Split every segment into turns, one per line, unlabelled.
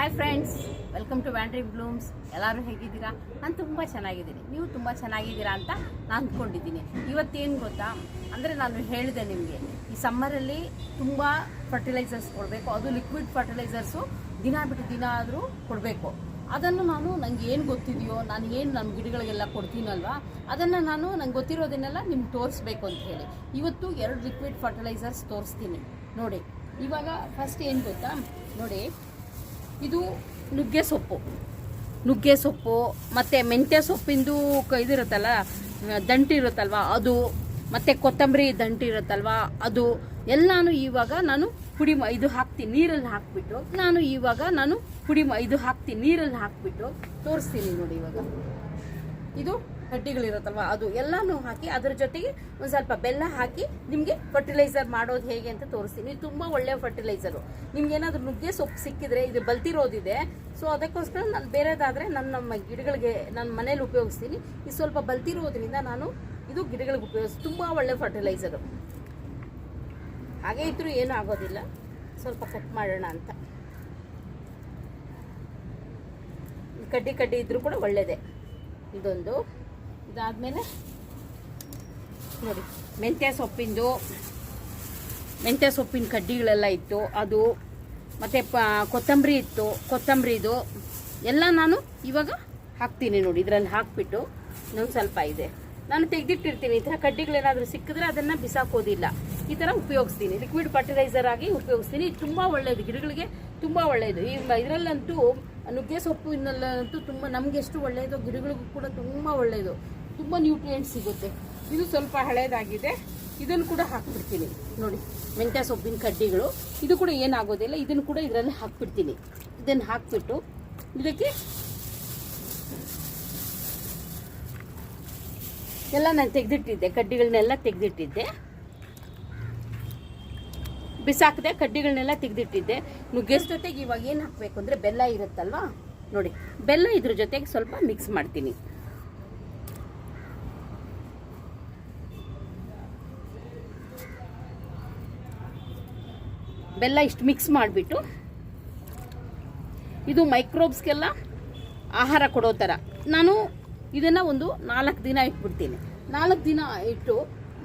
Hi friends welcome to ವ್ಯಾಂಡ್ರಿ blooms ಎಲ್ಲರೂ ಹೇಗಿದ್ದೀರಾ? ನಾನು ತುಂಬ ಚೆನ್ನಾಗಿದ್ದೀನಿ. ನೀವು ತುಂಬ ಚೆನ್ನಾಗಿದ್ದೀರಾ ಅಂತ ನಾನು ಅಂದ್ಕೊಂಡಿದ್ದೀನಿ ಇವತ್ತೇನು ಗೊತ್ತಾ? ಅಂದರೆ ನಾನು ಹೇಳಿದೆ ನಿಮಗೆ, ಈ ಸಮ್ಮರಲ್ಲಿ ತುಂಬ ಫರ್ಟಿಲೈಸರ್ಸ್ ಕೊಡಬೇಕು. ಅದು ಲಿಕ್ವಿಡ್ ಫರ್ಟಿಲೈಸರ್ಸು ದಿನ ಬಿಟ್ಟು ದಿನ ಆದರೂ ಕೊಡಬೇಕು. ಅದನ್ನು ನಾನು ನನಗೆ ಏನು ಗೊತ್ತಿದೆಯೋ, ನಾನು ಏನು ನಮ್ಮ ಗಿಡಗಳಿಗೆಲ್ಲ ಕೊಡ್ತೀನಲ್ವಾ, ಅದನ್ನು ನಾನು ನಂಗೆ ಗೊತ್ತಿರೋದನ್ನೆಲ್ಲ ನಿಮ್ಗೆ ತೋರಿಸ್ಬೇಕು ಅಂತ ಹೇಳಿ. ಇವತ್ತು ಎರಡು ಲಿಕ್ವಿಡ್ ಫರ್ಟಿಲೈಸರ್ಸ್ ತೋರಿಸ್ತೀನಿ. ನೋಡಿ, ಇವಾಗ ಫಸ್ಟ್ ಏನು ಗೊತ್ತಾ? ನೋಡಿ ಇದು ನುಗ್ಗೆ ಸೊಪ್ಪು. ನುಗ್ಗೆ ಸೊಪ್ಪು, ಮತ್ತು ಮೆಂತ್ಯ ಸೊಪ್ಪಿಂದು ಇದಿರುತ್ತಲ್ಲ ದಂಟಿ ಇರುತ್ತಲ್ವ, ಅದು, ಮತ್ತು ಕೊತ್ತಂಬರಿ ದಂಟು ಇರುತ್ತಲ್ವ, ಅದು ಎಲ್ಲಾನು ಇವಾಗ ನಾನು ಪುಡಿ ಇದು ಹಾಕ್ತೀನಿ ನೀರಲ್ಲಿ ಹಾಕ್ಬಿಟ್ಟು, ನಾನು ಇವಾಗ ನಾನು ಪುಡಿ ಇದು ಹಾಕ್ತೀನಿ ನೀರಲ್ಲಿ ಹಾಕ್ಬಿಟ್ಟು ತೋರಿಸ್ತೀನಿ ನೋಡಿ ಇವಾಗ. ಇದು ಕಡ್ಡಿಗಳಿರುತ್ತಲ್ವ? ಅದು ಎಲ್ಲಾನು ಹಾಕಿ ಅದ್ರ ಜೊತೆಗೆ ಒಂದು ಸ್ವಲ್ಪ ಬೆಲ್ಲ ಹಾಕಿ ನಿಮಗೆ ಫರ್ಟಿಲೈಸರ್ ಮಾಡೋದು ಹೇಗೆ ಅಂತ ತೋರಿಸ್ತೀನಿ. ಇದು ತುಂಬ ಒಳ್ಳೆಯ ಫರ್ಟಿಲೈಸರು ನಿಮ್ಗೆ ಏನಾದರೂ ನುಗ್ಗೆ ಸೊಪ್ಪು ಸಿಕ್ಕಿದ್ರೆ, ಇದು ಬಲ್ತಿರೋದಿದೆ ಸೊ ಅದಕ್ಕೋಸ್ಕರ ನಾನು ಬೇರೆದಾದರೆ ನನ್ನ ನಮ್ಮ ಗಿಡಗಳಿಗೆ ನನ್ನ ಮನೇಲಿ ಉಪಯೋಗಿಸ್ತೀನಿ. ಇದು ಸ್ವಲ್ಪ ಬಲ್ತಿರೋದ್ರಿಂದ ನಾನು ಇದು ಗಿಡಗಳಿಗೆ ಉಪಯೋಗಿಸ್, ತುಂಬ ಒಳ್ಳೆ ಫರ್ಟಿಲೈಸರು ಹಾಗೆ ಇದ್ರೂ ಏನೂ ಆಗೋದಿಲ್ಲ. ಸ್ವಲ್ಪ ಕಟ್ ಮಾಡೋಣ ಅಂತ. ಕಡ್ಡಿ ಕಡ್ಡಿ ಇದ್ರೂ ಕೂಡ ಒಳ್ಳೆಯದೇ ಇದೊಂದು. ಇದಾದಮೇಲೆ ನೋಡಿ, ಮೆಂತ್ಯ ಸೊಪ್ಪಿಂದು, ಮೆಂತ್ಯ ಸೊಪ್ಪಿನ ಕಡ್ಡಿಗಳೆಲ್ಲ ಇತ್ತು. ಅದು, ಮತ್ತು ಕೊತ್ತಂಬರಿ ಇತ್ತು. ಕೊತ್ತಂಬರಿದು ಎಲ್ಲ ನಾನು ಇವಾಗ ಹಾಕ್ತೀನಿ ನೋಡಿ, ಇದರಲ್ಲಿ ಹಾಕ್ಬಿಟ್ಟು ಇನ್ನೊಂದು ಸ್ವಲ್ಪ ಇದೆ. ನಾನು ತೆಗೆದಿಟ್ಟಿರ್ತೀನಿ. ಈ ಥರ ಕಡ್ಡಿಗಳೇನಾದರೂ ಸಿಕ್ಕಿದ್ರೆ ಅದನ್ನು ಬಿಸಾಕೋದಿಲ್ಲ. ಈ ಥರ ಉಪಯೋಗಿಸ್ತೀನಿ. ಲಿಕ್ವಿಡ್ ಫರ್ಟಿಲೈಸರ್ ಆಗಿ ಉಪಯೋಗಿಸ್ತೀನಿ. ತುಂಬ ಒಳ್ಳೆಯದು ಗಿಡಗಳಿಗೆ ತುಂಬ ಒಳ್ಳೆಯದು ಈ ಇದರಲ್ಲಂತೂ ನುಗ್ಗೆ ಸೊಪ್ಪಿನಲ್ಲಂತೂ ತುಂಬ ನಮಗೆಷ್ಟು ಒಳ್ಳೆಯದು ಗಿಡಗಳಿಗೂ ಕೂಡ ತುಂಬ ಒಳ್ಳೆಯದು ತುಂಬ ನ್ಯೂಟ್ರಿಯೆಂಟ್ ಸಿಗುತ್ತೆ. ಇದು ಸ್ವಲ್ಪ ಹಳೇದಾಗಿದೆ. ಇದನ್ನು ಕೂಡ ಹಾಕ್ಬಿಡ್ತೀನಿ. ನೋಡಿ, ಮೆಂತ್ಯ ಸೊಪ್ಪಿನ ಕಡ್ಡಿಗಳು. ಇದು ಕೂಡ ಏನಾಗೋದಿಲ್ಲ, ಇದನ್ನು ಕೂಡ ಇದರಲ್ಲಿ ಹಾಕ್ಬಿಡ್ತೀನಿ. ಇದನ್ನು ಹಾಕ್ಬಿಟ್ಟು ಇದಕ್ಕೆ ಎಲ್ಲ ನಾನು ತೆಗೆದಿಟ್ಟಿದ್ದೆ, ಕಡ್ಡಿಗಳನ್ನೆಲ್ಲ ತೆಗೆದಿಟ್ಟಿದ್ದೆ. ಬಿಸಾಕದೆ, ಕಡ್ಡಿಗಳನ್ನೆಲ್ಲ ತೆಗೆದಿಟ್ಟಿದ್ದೆ. ನುಗ್ಗೆಸ್ ಜೊತೆಗೆ ಇವಾಗ ಏನು ಹಾಕಬೇಕು ಅಂದರೆ ಬೆಲ್ಲ ಇರುತ್ತಲ್ವಾ? ನೋಡಿ, ಬೆಲ್ಲ ಇದ್ರ ಜೊತೆಗೆ ಸ್ವಲ್ಪ ಮಿಕ್ಸ್ ಮಾಡ್ತೀನಿ. ಬೆಲ್ಲ ಇಷ್ಟು ಮಿಕ್ಸ್ ಮಾಡಿಬಿಟ್ಟು ಇದು ಮೈಕ್ರೋಬ್ಸ್ಗೆಲ್ಲ ಆಹಾರ ಕೊಡೋ ಥರ ನಾನು ಇದನ್ನು ಒಂದು ನಾಲ್ಕು ದಿನ ಇಟ್ಬಿಡ್ತೀನಿ. ನಾಲ್ಕು ದಿನ ಇಟ್ಟು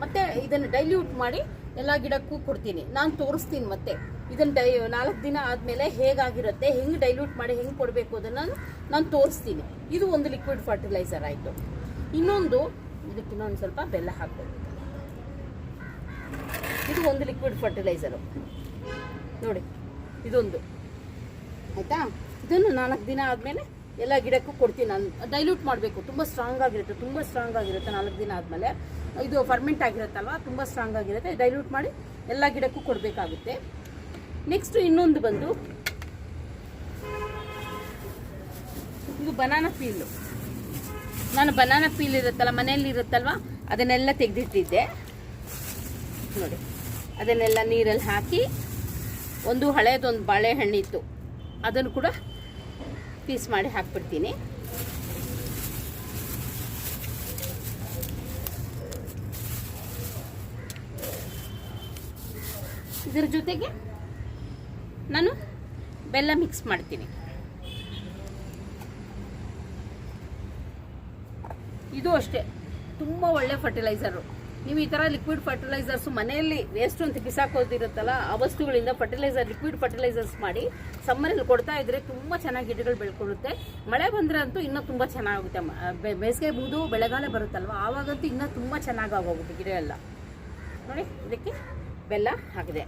ಮತ್ತೆ ಇದನ್ನು ಡೈಲ್ಯೂಟ್ ಮಾಡಿ ಎಲ್ಲ ಗಿಡಕ್ಕೂ ಕೊಡ್ತೀನಿ. ನಾನು ತೋರಿಸ್ತೀನಿ ಮತ್ತೆ. ಇದನ್ನು ಡೈ ನಾಲ್ಕು ದಿನ ಆದಮೇಲೆ ಹೇಗಾಗಿರುತ್ತೆ, ಹೆಂಗೆ ಡೈಲ್ಯೂಟ್ ಮಾಡಿ ಹೆಂಗೆ ಕೊಡಬೇಕು ಅದನ್ನು ನಾನು ತೋರಿಸ್ತೀನಿ. ಇದು ಒಂದು ಲಿಕ್ವಿಡ್ ಫರ್ಟಿಲೈಸರ್ ಆಯಿತು. ಇನ್ನೊಂದು, ಇದಕ್ಕೆ ಇನ್ನೊಂದು ಸ್ವಲ್ಪ ಬೆಲ್ಲ ಹಾಕಬೇಕು. ಇದು ಒಂದು ಲಿಕ್ವಿಡ್ ಫರ್ಟಿಲೈಸರು ನೋಡಿ, ಇದೊಂದು. ಆಯಿತಾ? ಇದನ್ನು ನಾಲ್ಕು ದಿನ ಆದಮೇಲೆ ಎಲ್ಲ ಗಿಡಕ್ಕೂ ಕೊಡ್ತೀನಿ ನಾನು. ಡೈಲ್ಯೂಟ್ ಮಾಡಬೇಕು. ತುಂಬ ಸ್ಟ್ರಾಂಗ್ ಆಗಿರುತ್ತೆ, ತುಂಬ ಸ್ಟ್ರಾಂಗ್ ಆಗಿರುತ್ತೆ ನಾಲ್ಕು ದಿನ ಆದಮೇಲೆ. ಇದು ಫರ್ಮೆಂಟ್ ಆಗಿರುತ್ತಲ್ವ? ತುಂಬ ಸ್ಟ್ರಾಂಗ್ ಆಗಿರುತ್ತೆ. ಡೈಲ್ಯೂಟ್ ಮಾಡಿ ಎಲ್ಲ ಗಿಡಕ್ಕೂ ಕೊಡಬೇಕಾಗುತ್ತೆ. ನೆಕ್ಸ್ಟ್ ಇನ್ನೊಂದು ಬಂದು, ಇದು ಬನಾನಾ ಪೀಲು ನಾನು ಬನಾನಾ ಪೀಲ್ ಇರುತ್ತಲ್ಲ, ಮನೆಯಲ್ಲಿ ಇರುತ್ತಲ್ವ? ಅದನ್ನೆಲ್ಲ ತೆಗೆದಿಟ್ಟಿದ್ದೆ. ನೋಡಿ, ಅದನ್ನೆಲ್ಲ ನೀರಲ್ಲಿ ಹಾಕಿ ಒಂದು ಹಳೇದೊಂದು ಬಾಳೆಹಣ್ಣಿತ್ತು. ಅದನ್ನು ಕೂಡ ಪೀಸ್ ಮಾಡಿ ಹಾಕ್ಬಿಡ್ತೀನಿ. ಇದರ ಜೊತೆಗೆ ನಾನು ಬೆಲ್ಲ ಮಿಕ್ಸ್ ಮಾಡ್ತೀನಿ. ಇದು ಅಷ್ಟೇ. ತುಂಬ ಒಳ್ಳೆ ಫರ್ಟಿಲೈಸರು ನೀವು ಈ ಥರ ಲಿಕ್ವಿಡ್ ಫರ್ಟಿಲೈಸರ್ಸ್ ಮನೆಯಲ್ಲಿ ವೇಸ್ಟ್ ಅಂತ ಬಿಸಾಕೋದಿರುತ್ತಲ್ಲ ಆ ವಸ್ತುಗಳಿಂದ ಫರ್ಟಿಲೈಸರ್ ಲಿಕ್ವಿಡ್ ಫರ್ಟಿಲೈಸರ್ಸ್ ಮಾಡಿ ಸಮ್ಮರಲ್ಲಿ ಕೊಡ್ತಾ ಇದ್ರೆ ತುಂಬ ಚೆನ್ನಾಗಿ ಗಿಡಗಳು ಬೆಳ್ಕೊಳ್ಳುತ್ತೆ. ಮಳೆ ಬಂದರೆ ಅಂತೂ ಇನ್ನೂ ತುಂಬ ಚೆನ್ನಾಗುತ್ತೆ. ಬೇಸಿಗೆ ಬೂದು ಬೆಳೆಗಾಲ ಬರುತ್ತಲ್ವ, ಆವಾಗಂತೂ ಇನ್ನೂ ತುಂಬ ಚೆನ್ನಾಗಿ ಆಗೋಗುತ್ತೆ ಗಿಡ ಎಲ್ಲ. ನೋಡಿ, ಇದಕ್ಕೆ ಬೆಲ್ಲ ಹಾಕಿದೆ.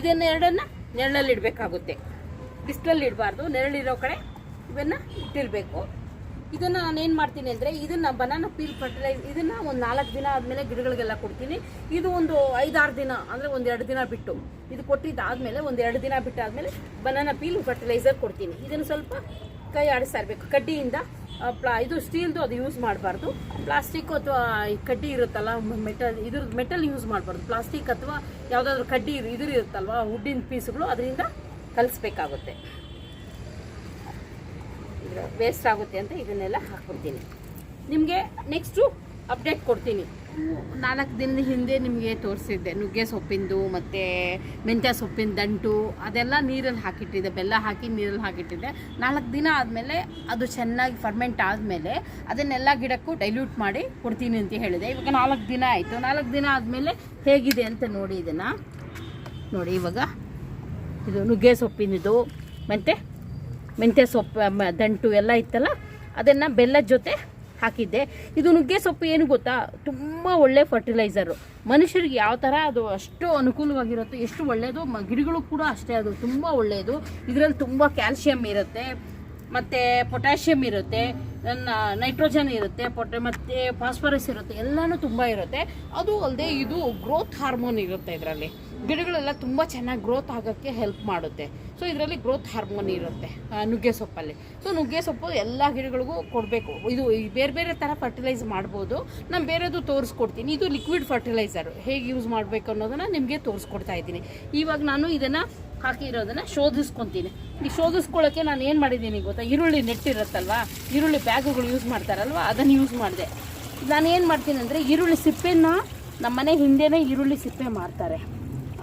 ಇದನ್ನೆರಡನ್ನ ನೆರಳಲ್ಲಿ ಇಡಬೇಕಾಗುತ್ತೆ. ಬಿಸಿಲಲ್ಲಿ ಇಡಬಾರ್ದು, ನೆರಳಿರೋ ಕಡೆ ಇವನ್ನ ಇಟ್ಟಿರಬೇಕು. ಇದನ್ನು ನಾನು ಏನು ಮಾಡ್ತೀನಿ ಅಂದರೆ ಇದನ್ನ ಬನಾನ ಪೀಲ್ ಫರ್ಟಿಲೈಸ್ ಇದನ್ನ ಒಂದು ನಾಲ್ಕು ದಿನ ಆದಮೇಲೆ ಗಿಡಗಳಿಗೆಲ್ಲ ಕೊಡ್ತೀನಿ. ಇದು ಒಂದು ಐದಾರು ದಿನ, ಅಂದರೆ ಒಂದು ಎರಡು ದಿನ ಬಿಟ್ಟು. ಇದು ಕೊಟ್ಟಿದ್ದಾದಮೇಲೆ ಒಂದು ಎರಡು ದಿನ ಬಿಟ್ಟು ಬನಾನ ಪೀಲ್ ಫರ್ಟಿಲೈಸರ್ ಕೊಡ್ತೀನಿ. ಇದನ್ನು ಸ್ವಲ್ಪ ಕೈ ಆಡಿಸ್ತಾ ಇರಬೇಕು ಕಡ್ಡಿಯಿಂದ ಪ್ಲಾ ಇದು ಸ್ಟೀಲ್ದು ಅದು ಯೂಸ್ ಮಾಡಬಾರ್ದು. ಪ್ಲಾಸ್ಟಿಕ್ ಅಥವಾ ಕಡ್ಡಿ ಇರುತ್ತಲ್ಲ, ಮೆಟಲ್ ಇದ್ರ ಮೆಟಲ್ ಯೂಸ್ ಮಾಡಬಾರ್ದು. ಪ್ಲಾಸ್ಟಿಕ್ ಅಥವಾ ಯಾವುದಾದ್ರೂ ಕಡ್ಡಿ ಇದ್ರ ಇರುತ್ತಲ್ವ, ವುಡ್ಡಿನ ಪೀಸ್ಗಳು ಅದರಿಂದ ಕಲಿಸ್ಬೇಕಾಗುತ್ತೆ. ವೇಸ್ಟ್ ಆಗುತ್ತೆ ಅಂತ ಇದನ್ನೆಲ್ಲ ಹಾಕ್ಬಿಡ್ತೀನಿ. ನಿಮಗೆ ನೆಕ್ಸ್ಟು ಅಪ್ಡೇಟ್ ಕೊಡ್ತೀನಿ. ನಾಲ್ಕು ದಿನದ ಹಿಂದೆ ನಿಮಗೆ ತೋರಿಸಿದ್ದೆ, ನುಗ್ಗೆ ಸೊಪ್ಪಿಂದು ಮತ್ತು ಮೆಂತ್ಯ ಸೊಪ್ಪಿನ ದಂಟು, ಅದೆಲ್ಲ ನೀರಲ್ಲಿ ಹಾಕಿಟ್ಟಿದ್ದೆ, ಬೆಲ್ಲ ಹಾಕಿ ನೀರಲ್ಲಿ ಹಾಕಿಟ್ಟಿದ್ದೆ. ನಾಲ್ಕು ದಿನ ಆದಮೇಲೆ ಅದು ಚೆನ್ನಾಗಿ ಫರ್ಮೆಂಟ್ ಆದಮೇಲೆ ಅದನ್ನೆಲ್ಲ ಗಿಡಕ್ಕೂ ಡೈಲ್ಯೂಟ್ ಮಾಡಿ ಕೊಡ್ತೀನಿ ಅಂತ ಹೇಳಿದೆ. ಇವಾಗ ನಾಲ್ಕು ದಿನ ಆಯಿತು. ನಾಲ್ಕು ದಿನ ಆದಮೇಲೆ ಹೇಗಿದೆ ಅಂತ ನೋಡಿ ಇದನ್ನು. ನೋಡಿ ಇವಾಗ ಇದು ನುಗ್ಗೆ ಸೊಪ್ಪಿನದು, ಮತ್ತು ಮೆಂತ್ಯ ಸೊಪ್ಪು ದಂಟು ಎಲ್ಲ ಇತ್ತಲ್ಲ, ಅದನ್ನು ಬೆಲ್ಲದ ಜೊತೆ ಹಾಕಿದ್ದೆ. ಇದು ನುಗ್ಗೆ ಸೊಪ್ಪು ಏನು ಗೊತ್ತಾ? ತುಂಬ ಒಳ್ಳೆ ಫರ್ಟಿಲೈಸರು ಮನುಷ್ಯರಿಗೆ ಯಾವ ಥರ ಅದು ಅಷ್ಟು ಅನುಕೂಲವಾಗಿರುತ್ತೆ, ಎಷ್ಟು ಒಳ್ಳೆಯದು ಗಿಡಗಳು ಕೂಡ ಅಷ್ಟೇ ಅದು ತುಂಬ ಒಳ್ಳೆಯದು ಇದರಲ್ಲಿ ತುಂಬ ಕ್ಯಾಲ್ಶಿಯಂ ಇರುತ್ತೆ, ಮತ್ತು ಪೊಟ್ಯಾಷಿಯಮ್ ಇರುತ್ತೆ ನೈಟ್ರೋಜನ್ ಇರುತ್ತೆ, ಪೊಟ, ಮತ್ತು ಫಾಸ್ಫರಸ್ ಇರುತ್ತೆ, ಎಲ್ಲನೂ ತುಂಬ ಇರುತ್ತೆ. ಅದು ಅಲ್ಲದೆ ಇದು ಗ್ರೋತ್ ಹಾರ್ಮೋನ್ ಇರುತ್ತೆ ಇದರಲ್ಲಿ. ಗಿಡಗಳೆಲ್ಲ ತುಂಬ ಚೆನ್ನಾಗಿ ಗ್ರೋತ್ ಆಗೋಕ್ಕೆ ಹೆಲ್ಪ್ ಮಾಡುತ್ತೆ. ಸೊ ಇದರಲ್ಲಿ ಗ್ರೋತ್ ಹಾರ್ಮೋನ್ ಇರುತ್ತೆ ನುಗ್ಗೆ ಸೊಪ್ಪಲ್ಲಿ. ಸೊ ನುಗ್ಗೆ ಸೊಪ್ಪು ಎಲ್ಲ ಗಿಡಗಳಿಗೂ ಕೊಡಬೇಕು. ಇದು ಬೇರೆ ಬೇರೆ ಥರ ಫರ್ಟಿಲೈಸ್ ಮಾಡ್ಬೋದು. ನಾನು ಬೇರೆದು ತೋರಿಸ್ಕೊಡ್ತೀನಿ. ಇದು ಲಿಕ್ವಿಡ್ ಫರ್ಟಿಲೈಸರ್ ಹೇಗೆ ಯೂಸ್ ಮಾಡಬೇಕು ಅನ್ನೋದನ್ನು ನಿಮಗೆ ತೋರಿಸ್ಕೊಡ್ತಾ ಇದ್ದೀನಿ. ಇವಾಗ ನಾನು ಇದನ್ನು ಹಾಕಿರೋದನ್ನು ಶೋಧಿಸ್ಕೊತೀನಿ. ಈ ಶೋಧಿಸ್ಕೊಳ್ಳೋಕ್ಕೆ ನಾನು ಏನು ಮಾಡಿದ್ದೀನಿ ಗೊತ್ತಾ? ಈರುಳ್ಳಿ ನೆಟ್ಟಿರುತ್ತಲ್ವಾ? ಈರುಳ್ಳಿ ಬ್ಯಾಗುಗಳು ಯೂಸ್ ಮಾಡ್ತಾರಲ್ವ? ಅದನ್ನು ಯೂಸ್ ಮಾಡಿದೆ. ನಾನು ಏನು ಮಾಡ್ತೀನಿ ಅಂದರೆ ಈರುಳ್ಳಿ ಸಿಪ್ಪೆನ ನಮ್ಮನೆ ಹಿಂದೆನೇ ಈರುಳ್ಳಿ ಸಿಪ್ಪೆ ಮಾರ್ತಾರೆ.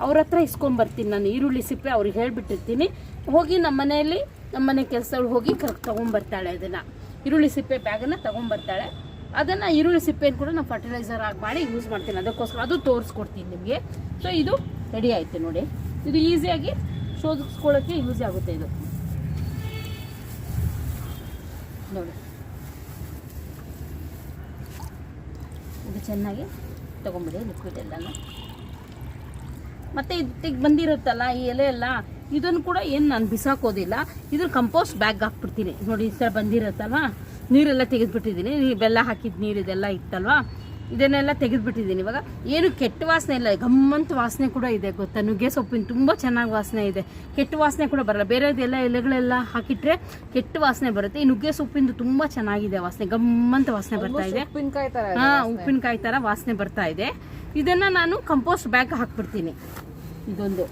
ಅವ್ರ ಹತ್ರ ಇಸ್ಕೊಂಬರ್ತೀನಿ ನಾನು ಈರುಳ್ಳಿ ಸಿಪ್ಪೆ ಅವ್ರಿಗೆ ಹೇಳ್ಬಿಟ್ಟಿರ್ತೀನಿ. ಹೋಗಿ ನಮ್ಮ ಮನೆಯಲ್ಲಿ, ನಮ್ಮ ಮನೆ ಕೆಲಸಗಳು ಹೋಗಿ ಕರ್ ತೊಗೊಂಬರ್ತಾಳೆ ಅದನ್ನು. ಈರುಳ್ಳಿ ಸಿಪ್ಪೆ ಬ್ಯಾಗನ್ನು ತೊಗೊಂಬರ್ತಾಳೆ ಅದನ್ನು ಈರುಳ್ಳಿ ಸಿಪ್ಪೆಯನ್ನು ಕೂಡ ನಾನು ಫರ್ಟಿಲೈಸರ್ ಆಗಿ ಮಾಡಿ ಯೂಸ್ ಮಾಡ್ತೀನಿ. ಅದಕ್ಕೋಸ್ಕರ ಅದು ತೋರಿಸ್ಕೊಡ್ತೀನಿ ನಿಮಗೆ. ಸೊ ಇದು ರೆಡಿ ಆಯಿತು ನೋಡಿ. ಇದು ಈಸಿಯಾಗಿ ಶೋಧಿಸ್ಕೊಳ್ಳೋಕ್ಕೆ ಯೂಸ್ ಆಗುತ್ತೆ ಇದು. ನೋಡಿ. ಇದು ಚೆನ್ನಾಗಿ ತೊಗೊಂಬಿಡಿ ಲಿಕ್ವಿಡ್ ಎಲ್ಲನೂ. ಮತ್ತು ಇದಕ್ಕೆ ಬಂದಿರುತ್ತಲ್ಲ, ಈ ಎಲೆ ಎಲ್ಲ, ಇದನ್ನು ಕೂಡ ಏನು ನಾನು ಬಿಸಾಕೋದಿಲ್ಲ. ಇದ್ರ ಕಂಪೋಸ್ಟ್ ಬ್ಯಾಗ್ ಹಾಕ್ಬಿಡ್ತೀನಿ. ನೋಡಿ ಈ ಥರ ಬಂದಿರುತ್ತಲ್ವ? ನೀರೆಲ್ಲ ತೆಗೆದುಬಿಟ್ಟಿದ್ದೀನಿ. ಬೆಲ್ಲ ಹಾಕಿದ ನೀರು ಇದೆಲ್ಲ ಇತ್ತಲ್ವಾ? ಇದನ್ನೆಲ್ಲ ತೆಗೆದುಬಿಟ್ಟಿದ್ದೀನಿ. ಇವಾಗ ಏನು ಕೆಟ್ಟ ವಾಸನೆ ಇಲ್ಲ ಗಮ್ಮಂತ ವಾಸನೆ ಕೂಡ ಇದೆ ಗೊತ್ತಾ? ನುಗ್ಗೆ ಸೊಪ್ಪಿನ ತುಂಬ ಚೆನ್ನಾಗಿ ವಾಸನೆ ಇದೆ. ಕೆಟ್ಟ ವಾಸನೆ ಕೂಡ ಬರಲ್ಲ. ಬೇರೆದೆಲ್ಲ ಎಲೆಗಳೆಲ್ಲ ಹಾಕಿಟ್ರೆ ಕೆಟ್ಟ ವಾಸನೆ ಬರುತ್ತೆ. ಈ ನುಗ್ಗೆ ಸೊಪ್ಪಿಂದು ತುಂಬ ಚೆನ್ನಾಗಿದೆ ವಾಸನೆ. ಗಮ್ಮಂತ ವಾಸನೆ ಬರ್ತಾ ಇದೆ.
ಉಪ್ಪಿನಕಾಯಿ
ಹಾ ಉಪ್ಪಿನಕಾಯಿ ತರ ವಾಸನೆ ಬರ್ತಾ ಇದೆ. ಇದನ್ನ ನಾನು ಕಂಪೋಸ್ಟ್ ಬ್ಯಾಗ್ ಹಾಕ್ಬಿಡ್ತೀನಿ. ಇದೊಂದು.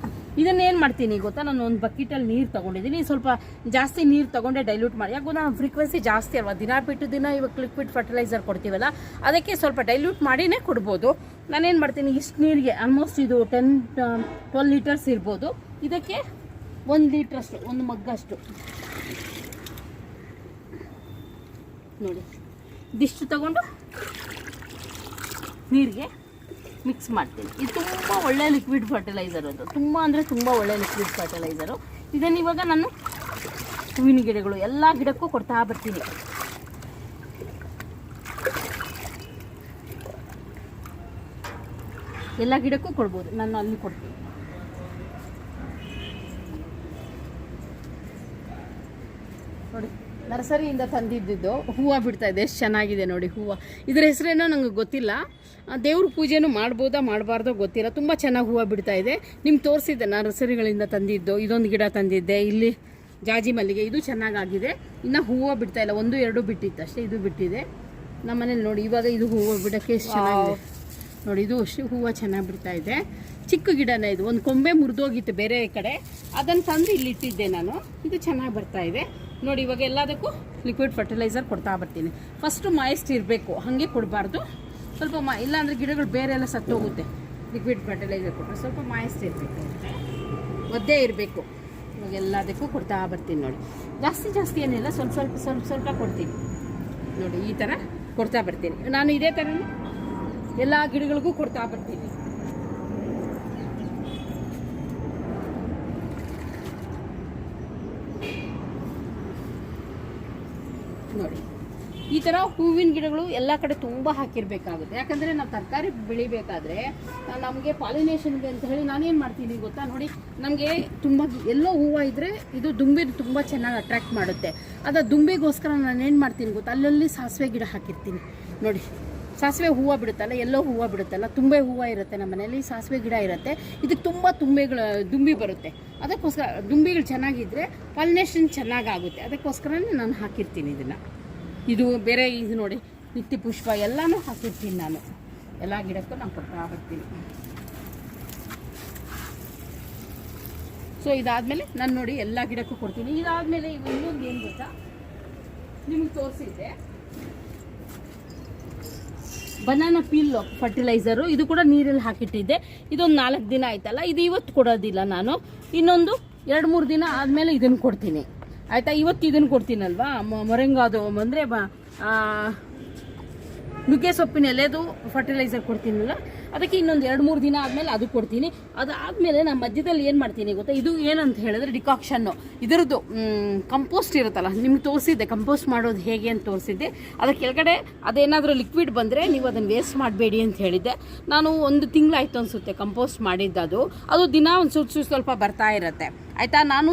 ಇದನ್ನ ಏನು ಮಾಡ್ತೀನಿ ಗೊತ್ತಾ? ನಾನು ಒಂದು ಬಕೆಟಲ್ಲಿ ನೀರು ತಗೊಂಡಿದ್ದೀನಿ. ಸ್ವಲ್ಪ ಜಾಸ್ತಿ ನೀರು ತಗೊಂಡೆ ಡೈಲ್ಯೂಟ್ ಮಾಡಿ. ಯಾಕೆ ನಾನು ಫ್ರೀಕ್ವೆನ್ಸಿ ಜಾಸ್ತಿ ಅಲ್ವಾ? ದಿನ ಬಿಟ್ಟು ದಿನ ಇವಾಗ ಲಿಕ್ವಿಡ್ ಫರ್ಟಿಲೈಸರ್ ಕೊಡ್ತೀವಲ್ಲ, ಅದಕ್ಕೆ ಸ್ವಲ್ಪ ಡೈಲ್ಯೂಟ್ ಮಾಡಿನೇ ಕೊಡ್ಬೋದು. ನಾನೇನು ಮಾಡ್ತೀನಿ? ಇಷ್ಟು ನೀರಿಗೆ ಆಲ್ಮೋಸ್ಟ್ ಇದು ಟೆನ್ ಟ್ವೆಲ್ ಲೀಟರ್ಸ್ ಇರ್ಬೋದು. ಇದಕ್ಕೆ ಒಂದು ಲೀಟ್ರಷ್ಟು, ಒಂದು ಮಗ್ಗಷ್ಟು. ನೋಡಿ. ಇದಿಷ್ಟು ತಗೊಂಡು ನೀರಿಗೆ ಮಿಕ್ಸ್ ಮಾಡ್ತೀನಿ. ಇದು ತುಂಬ ಒಳ್ಳೆ ಲಿಕ್ವಿಡ್ ಫರ್ಟಿಲೈಸರ್ ಅದು. ತುಂಬ ಅಂದರೆ ತುಂಬ ಒಳ್ಳೆ ಲಿಕ್ವಿಡ್ ಫರ್ಟಿಲೈಸರು ಇದನ್ನು ಇವಾಗ ನಾನು ಹೂವಿನ ಗಿಡಗಳು, ಎಲ್ಲ ಗಿಡಕ್ಕೂ ಕೊಡ್ತಾ ಬರ್ತೀನಿ. ಎಲ್ಲ ಗಿಡಕ್ಕೂ ಕೊಡ್ಬೋದು. ನಾನು ಅಲ್ಲಿ ಕೊಡ್ತೀನಿ ನೋಡಿ ನರ್ಸರಿಯಿಂದ ತಂದಿದ್ದು ಹೂವು ಬಿಡ್ತಾ ಇದೆ. ಎಷ್ಟು ಚೆನ್ನಾಗಿದೆ ನೋಡಿ ಹೂವು. ಇದ್ರ ಹೆಸರೇನೋ ನಂಗೆ ಗೊತ್ತಿಲ್ಲ. ದೇವ್ರ ಪೂಜೆನೂ ಮಾಡ್ಬೋದಾ ಮಾಡಬಾರ್ದೋ ಗೊತ್ತಿಲ್ಲ. ತುಂಬ ಚೆನ್ನಾಗಿ ಹೂವು ಬಿಡ್ತಾ ಇದೆ. ನಿಮ್ಗೆ ತೋರಿಸಿದ್ದೆ ನರ್ಸರಿಗಳಿಂದ ತಂದಿದ್ದು. ಇದೊಂದು ಗಿಡ ತಂದಿದ್ದೆ. ಇಲ್ಲಿ ಜಾಜಿ ಮಲ್ಲಿಗೆ. ಇದು ಚೆನ್ನಾಗಾಗಿದೆ. ಇನ್ನು ಹೂವು ಬಿಡ್ತಾ ಇಲ್ಲ. ಒಂದು ಎರಡು ಬಿಟ್ಟಿತ್ತು ಅಷ್ಟೇ. ಇದು ಬಿಟ್ಟಿದೆ. ನಮ್ಮ ಮನೇಲಿ ನೋಡಿ ಇವಾಗ ಇದು ಹೂವು ಬಿಡೋಕ್ಕೆ ಎಷ್ಟು ಚೆನ್ನಾಗಿದೆ. ನೋಡಿ ಇದು ಅಷ್ಟು ಹೂವು ಚೆನ್ನಾಗಿ ಬಿಡ್ತಾ ಇದೆ. ಚಿಕ್ಕ ಗಿಡನೇ ಇದು. ಒಂದು ಕೊಂಬೆ ಮುರಿದೋಗಿತ್ತು ಬೇರೆ ಕಡೆ. ಅದನ್ನು ತಂದು ಇಲ್ಲಿ ಇಟ್ಟಿದ್ದೆ ನಾನು. ಇದು ಚೆನ್ನಾಗಿ ಬರ್ತಾ ಇದೆ. ನೋಡಿ, ಇವಾಗ ಎಲ್ಲದಕ್ಕೂ ಲಿಕ್ವಿಡ್ ಫರ್ಟಿಲೈಸರ್ ಕೊಡ್ತಾ ಬರ್ತೀನಿ. ಫಸ್ಟು ಮಾಯಿಸ್ಟ್ ಇರಬೇಕು, ಹಾಗೆ ಕೊಡಬಾರ್ದು. ಸ್ವಲ್ಪ ಮಾ ಇಲ್ಲಾಂದರೆ ಗಿಡಗಳು ಬೇರೆ ಎಲ್ಲ ಸತ್ತೋಗುತ್ತೆ. ಲಿಕ್ವಿಡ್ ಫರ್ಟಿಲೈಸರ್ ಕೊಟ್ಟರೆ ಸ್ವಲ್ಪ ಮಾಯಿಸ್ಟ್ ಇರಬೇಕು. ಒದ್ದೇ ಇರಬೇಕು. ಇವಾಗ ಎಲ್ಲದಕ್ಕೂ ಕೊಡ್ತಾ ಬರ್ತೀನಿ ನೋಡಿ. ಜಾಸ್ತಿ ಜಾಸ್ತಿ ಏನಿಲ್ಲ, ಸ್ವಲ್ಪ ಸ್ವಲ್ಪ ಸ್ವಲ್ಪ ಸ್ವಲ್ಪ ಕೊಡ್ತೀನಿ. ನೋಡಿ, ಈ ಥರ ಕೊಡ್ತಾ ಬರ್ತೀನಿ. ನಾನು ಇದೇ ಥರನೇ ಎಲ್ಲ ಗಿಡಗಳಿಗೂ ಕೊಡ್ತಾ ಬರ್ತೀನಿ. ನೋಡಿ. ಈ ಥರ ಹೂವಿನ ಗಿಡಗಳು ಎಲ್ಲ ಕಡೆ ತುಂಬ ಹಾಕಿರಬೇಕಾಗುತ್ತೆ. ಯಾಕಂದರೆ ನಾವು ತರಕಾರಿ ಬೆಳಿಬೇಕಾದ್ರೆ ನಮಗೆ ಪಾಲಿನೇಷನ್ಗೆ ಅಂತ ಹೇಳಿ ನಾನೇನು ಮಾಡ್ತೀನಿ ಗೊತ್ತಾ? ನೋಡಿ, ನಮಗೆ ತುಂಬ ಎಲ್ಲೋ ಹೂವು ಇದ್ದರೆ ಇದು ದುಂಬಿ ತುಂಬ ಚೆನ್ನಾಗಿ ಅಟ್ರ್ಯಾಕ್ಟ್ ಮಾಡುತ್ತೆ. ಅದು ದುಂಬಿಗೋಸ್ಕರ ನಾನು ಏನು ಮಾಡ್ತೀನಿ ಗೊತ್ತಾ? ಅಲ್ಲಲ್ಲಿ ಸಾಸಿವೆ ಗಿಡ ಹಾಕಿರ್ತೀನಿ. ನೋಡಿ. ಸಾಸಿವೆ ಹೂವು ಬಿಡುತ್ತಲ್ಲ, ಎಲ್ಲೋ ಹೂವು ಬಿಡುತ್ತಲ್ಲ, ತುಂಬೆ ಹೂವು ಇರುತ್ತೆ ನಮ್ಮ ಮನೇಲಿ ಸಾಸಿವೆ ಗಿಡ ಇರುತ್ತೆ. ಇದಕ್ಕೆ ತುಂಬ ತುಂಬೆಗಳು, ದುಂಬಿ ಬರುತ್ತೆ. ಅದಕ್ಕೋಸ್ಕರ ದುಂಬಿಗಳು ಚೆನ್ನಾಗಿದ್ದರೆ ಪಾಲಿನೇಷನ್ ಚೆನ್ನಾಗಾಗುತ್ತೆ. ಅದಕ್ಕೋಸ್ಕರನೇ ನಾನು ಹಾಕಿರ್ತೀನಿ ಇದನ್ನು. ಇದು ಬೇರೆ, ಇದು ನೋಡಿ, ನಿತ್ಯ ಪುಷ್ಪ ಎಲ್ಲನೂ ಹಾಕಿರ್ತೀನಿ ನಾನು. ಎಲ್ಲ ಗಿಡಕ್ಕೂ ನಾನು ಕೊಡ್ತಾ ಬರ್ತೀನಿ. ಸೊ ಇದಾದಮೇಲೆ ನಾನು ನೋಡಿ ಎಲ್ಲ ಗಿಡಕ್ಕೂ ಕೊಡ್ತೀನಿ. ಇದಾದಮೇಲೆ ಇನ್ನೊಂದು ಏನು ಗೊತ್ತಾ? ನಿಮ್ಗೆ ತೋರಿಸಿದ್ದೆ. ಬನಾನಾ ಪೀಲ್ ಫರ್ಟಿಲೈಸರು ಇದು ಕೂಡ ನೀರಲ್ಲಿ ಹಾಕಿಟ್ಟಿದ್ದೆ. ಇದೊಂದು ನಾಲ್ಕು ದಿನ ಆಯ್ತಲ್ಲ, ಇದು ಇವತ್ತು ಕೊಡೋದಿಲ್ಲ ನಾನು. ಇನ್ನೊಂದು ಎರಡು ಮೂರು ದಿನ ಆದಮೇಲೆ ಇದನ್ನು ಕೊಡ್ತೀನಿ. ಆಯಿತಾ? ಇವತ್ತು ಇದನ್ನು ಕೊಡ್ತೀನಲ್ವಾ? ಮೊರೆಂಗಾದು ಅಂದರೆ ಬ ನುಗ್ಗೆ ಸೊಪ್ಪಿನ ಎಲೆದು ಫರ್ಟಿಲೈಸರ್ ಕೊಡ್ತೀನಲ್ಲ ಅದಕ್ಕೆ ಇನ್ನೊಂದು ಎರಡು ಮೂರು ದಿನ ಆದಮೇಲೆ ಅದು ಕೊಡ್ತೀನಿ. ಅದಾದಮೇಲೆ ನಾನು ಮಧ್ಯದಲ್ಲಿ ಏನು ಮಾಡ್ತೀನಿ ಗೊತ್ತಾ? ಇದು ಏನಂತ ಹೇಳಿದ್ರೆ ಡಿಕಾಕ್ಷನ್ನು. ಇದರದ್ದು ಕಂಪೋಸ್ಟ್ ಇರುತ್ತಲ್ಲ, ನಿಮ್ಗೆ ತೋರಿಸಿದ್ದೆ ಕಂಪೋಸ್ಟ್ ಮಾಡೋದು ಹೇಗೆ ಅಂತ ತೋರಿಸಿದ್ದೆ. ಅದಕ್ಕೆ ಕೆಳಗಡೆ ಅದೇನಾದರೂ ಲಿಕ್ವಿಡ್ ಬಂದರೆ ನೀವು ಅದನ್ನು ವೇಸ್ಟ್ ಮಾಡಬೇಡಿ ಅಂತ ಹೇಳಿದ್ದೆ. ನಾನು ಒಂದು ತಿಂಗಳಾಯ್ತು ಅನಿಸುತ್ತೆ ಕಂಪೋಸ್ಟ್ ಮಾಡಿದ್ದದು. ಅದು ದಿನ ಒಂದು ಸುಟ್ಟು ಸ್ವಲ್ಪ ಬರ್ತಾ ಇರುತ್ತೆ. ಆಯಿತಾ? ನಾನು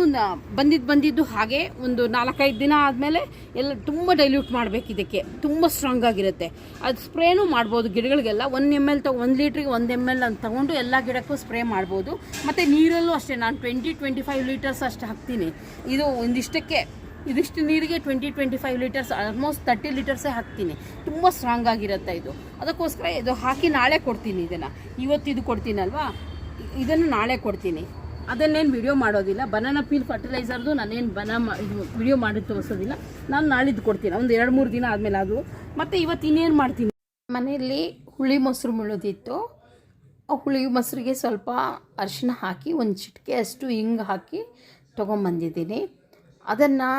ಬಂದಿದ್ದು ಬಂದಿದ್ದು ಹಾಗೆ ಒಂದು ನಾಲ್ಕೈದು ದಿನ ಆದಮೇಲೆ ಎಲ್ಲ ತುಂಬ ಡೈಲ್ಯೂಟ್ ಮಾಡಬೇಕು ಇದಕ್ಕೆ. ತುಂಬ ಸ್ಟ್ರಾಂಗ್ ಆಗಿರುತ್ತೆ. ಅದು ಸ್ಪ್ರೇನೂ ಮಾಡ್ಬೋದು ಗಿಡಗಳಿಗೆಲ್ಲ. ಒನ್ ಎಂ ಎಲ್ ತಗೊ ಒಂದು ಲೀಟ್ರಿಗೆ ಒಂದು ಎಂ ಎಲ್ ಅಂತ ತಗೊಂಡು ಎಲ್ಲ ಗಿಡಕ್ಕೂ ಸ್ಪ್ರೇ ಮಾಡ್ಬೋದು. ಮತ್ತು ನೀರಲ್ಲೂ ಅಷ್ಟೇ, ನಾನು ಟ್ವೆಂಟಿ ಟ್ವೆಂಟಿ ಫೈವ್ ಲೀಟರ್ಸ್ ಅಷ್ಟು ಹಾಕ್ತೀನಿ. ಇದು ಒಂದಿಷ್ಟಕ್ಕೆ, ಇದಿಷ್ಟು ನೀರಿಗೆ twenty twenty five litres almost thirty ಲೀಟರ್ಸೇ ಹಾಕ್ತೀನಿ. ತುಂಬ ಸ್ಟ್ರಾಂಗ್ ಆಗಿರುತ್ತೆ ಇದು. ಅದಕ್ಕೋಸ್ಕರ ಇದು ಹಾಕಿ ನಾಳೆ ಕೊಡ್ತೀನಿ ಇದನ್ನು. ಇವತ್ತು ಇದು ಕೊಡ್ತೀನಲ್ವಾ? ಇದನ್ನು ನಾಳೆ ಕೊಡ್ತೀನಿ. ಅದನ್ನೇನು ವಿಡಿಯೋ ಮಾಡೋದಿಲ್ಲ. ಬನಾನಾ ಪೀಲ್ ಫರ್ಟಿಲೈಸರ್ದು ನಾನೇನು ಬನ ವಿಡಿಯೋ ಮಾಡಿ ತೋರಿಸೋದಿಲ್ಲ. ನಾನು ನಾಳಿದ್ದು ಕೊಡ್ತೀನಿ. ಒಂದು ಎರಡು ಮೂರು ದಿನ ಆದಮೇಲೆ ಅದು ಮತ್ತು ಇವತ್ತು ಇನ್ನೇನು ಮಾಡ್ತೀನಿ? ಮನೆಯಲ್ಲಿ ಹುಳಿ ಮೊಸರು ಮುಳ್ಳೋದಿತ್ತು ಆ ಹುಳಿ ಮೊಸರಿಗೆ ಸ್ವಲ್ಪ ಅರಿಶಿನ ಹಾಕಿ, ಒಂದು ಚಿಟಿಕೆ ಅಷ್ಟು ಹಿಂಗೆ ಹಾಕಿ ತೊಗೊಂಬಂದಿದ್ದೀನಿ. ಅದನ್ನು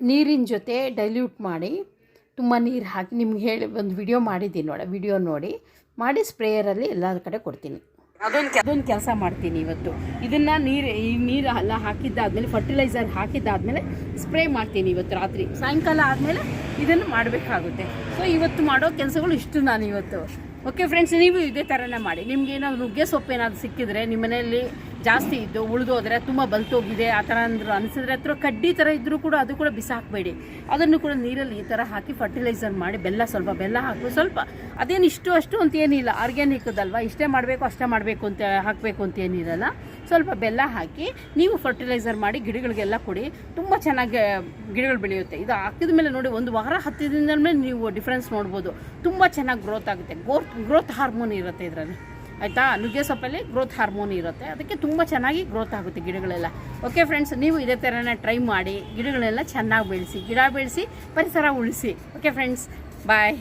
ನೀರಿನ ಜೊತೆ ಡೈಲ್ಯೂಟ್ ಮಾಡಿ, ತುಂಬ ನೀರು ಹಾಕಿ, ನಿಮ್ಗೆ ಹೇಳಿ, ಒಂದು ವಿಡಿಯೋ ಮಾಡಿದ್ದೀನಿ ನೋಡಿ ವಿಡಿಯೋ ನೋಡಿ. ಮಾಡಿ ಸ್ಪ್ರೇಯರಲ್ಲಿ ಎಲ್ಲ ಕಡೆ ಕೊಡ್ತೀನಿ. ಅದೊಂದು ಕೆಲಸ ಮಾಡ್ತೀನಿ ಇವತ್ತು. ಇದನ್ನು ನೀರು ಈ ನೀರು ಎಲ್ಲ ಹಾಕಿದ್ದಾದ್ಮೇಲೆ ಫರ್ಟಿಲೈಸರ್ ಹಾಕಿದ್ದಾದ್ಮೇಲೆ ಸ್ಪ್ರೇ ಮಾಡ್ತೀನಿ ಇವತ್ತು ರಾತ್ರಿ. ಸಾಯಂಕಾಲ ಆದಮೇಲೆ ಇದನ್ನು ಮಾಡಬೇಕಾಗುತ್ತೆ. ಸೊ ಇವತ್ತು ಮಾಡೋ ಕೆಲಸಗಳು ಇಷ್ಟು ನಾನು ಇವತ್ತು ಓಕೆ ಫ್ರೆಂಡ್ಸ್ ನೀವು ಇದೇ ಥರನೇ ಮಾಡಿ. ನಿಮ್ಗೆ ಏನಾದರೂ ನುಗ್ಗೆ ಸೊಪ್ಪು ಏನಾದರೂ ಸಿಕ್ಕಿದ್ರೆ ನಿಮ್ಮ ಮನೆಯಲ್ಲಿ ಜಾಸ್ತಿ ಇದ್ದು ಉಳಿದೋದ್ರೆ ತುಂಬ ಬಲ್ತೋಗಿದೆ, ಆ ಥರ ಅಂದರು ಅನಿಸಿದ್ರೆ ಅಥವಾ ಕಡ್ಡಿ ಥರ ಇದ್ದರೂ ಕೂಡ ಅದು ಕೂಡ ಬಿಸಾಕಬೇಡಿ. ಅದನ್ನು ಕೂಡ ನೀರಲ್ಲಿ ಈ ಥರ ಹಾಕಿ ಫರ್ಟಿಲೈಸರ್ ಮಾಡಿ ಬೆಲ್ಲ ಸ್ವಲ್ಪ, ಬೆಲ್ಲ ಹಾಕು ಸ್ವಲ್ಪ, ಅದೇನು ಇಷ್ಟು ಅಷ್ಟು ಅಂತ ಏನಿಲ್ಲ. ಆರ್ಗ್ಯಾನಿಕ್ದಲ್ವಾ ಇಷ್ಟೇ ಮಾಡಬೇಕು, ಅಷ್ಟೇ ಮಾಡಬೇಕು ಅಂತ ಹಾಕಬೇಕು ಅಂತ ಏನಿರಲ್ಲ. ಸ್ವಲ್ಪ ಬೆಲ್ಲ ಹಾಕಿ ನೀವು ಫರ್ಟಿಲೈಸರ್ ಮಾಡಿ ಗಿಡಗಳಿಗೆಲ್ಲ ಕೊಡಿ. ತುಂಬ ಚೆನ್ನಾಗಿ ಗಿಡಗಳು ಬೆಳೆಯುತ್ತೆ. ಇದು ಹಾಕಿದ ಮೇಲೆ ನೋಡಿ ಒಂದು ವಾರ ಹತ್ತಿದ ಮೇಲೆ ನೀವು ಡಿಫ್ರೆನ್ಸ್ ನೋಡ್ಬೋದು. ತುಂಬ ಚೆನ್ನಾಗಿ ಗ್ರೋತ್ ಆಗುತ್ತೆ. ಗ್ರೋತ್ ಗ್ರೋತ್ ಹಾರ್ಮೋನ್ ಇರುತ್ತೆ ಇದರಲ್ಲಿ. ಆಯಿತಾ? ನುಗ್ಗೆ ಸೊಪ್ಪಲ್ಲಿ ಗ್ರೋತ್ ಹಾರ್ಮೋನ್ ಇರುತ್ತೆ. ಅದಕ್ಕೆ ತುಂಬ ಚೆನ್ನಾಗಿ ಗ್ರೋತ್ ಆಗುತ್ತೆ ಗಿಡಗಳೆಲ್ಲ. ಓಕೆ ಫ್ರೆಂಡ್ಸ್ ನೀವು ಇದೇ ಥರನೇ ಟ್ರೈ ಮಾಡಿ, ಗಿಡಗಳೆಲ್ಲ ಚೆನ್ನಾಗಿ ಬೆಳೆಸಿ, ಗಿಡ ಬೆಳೆಸಿ, ಪರಿಸರ ಉಳಿಸಿ. Okay friends bye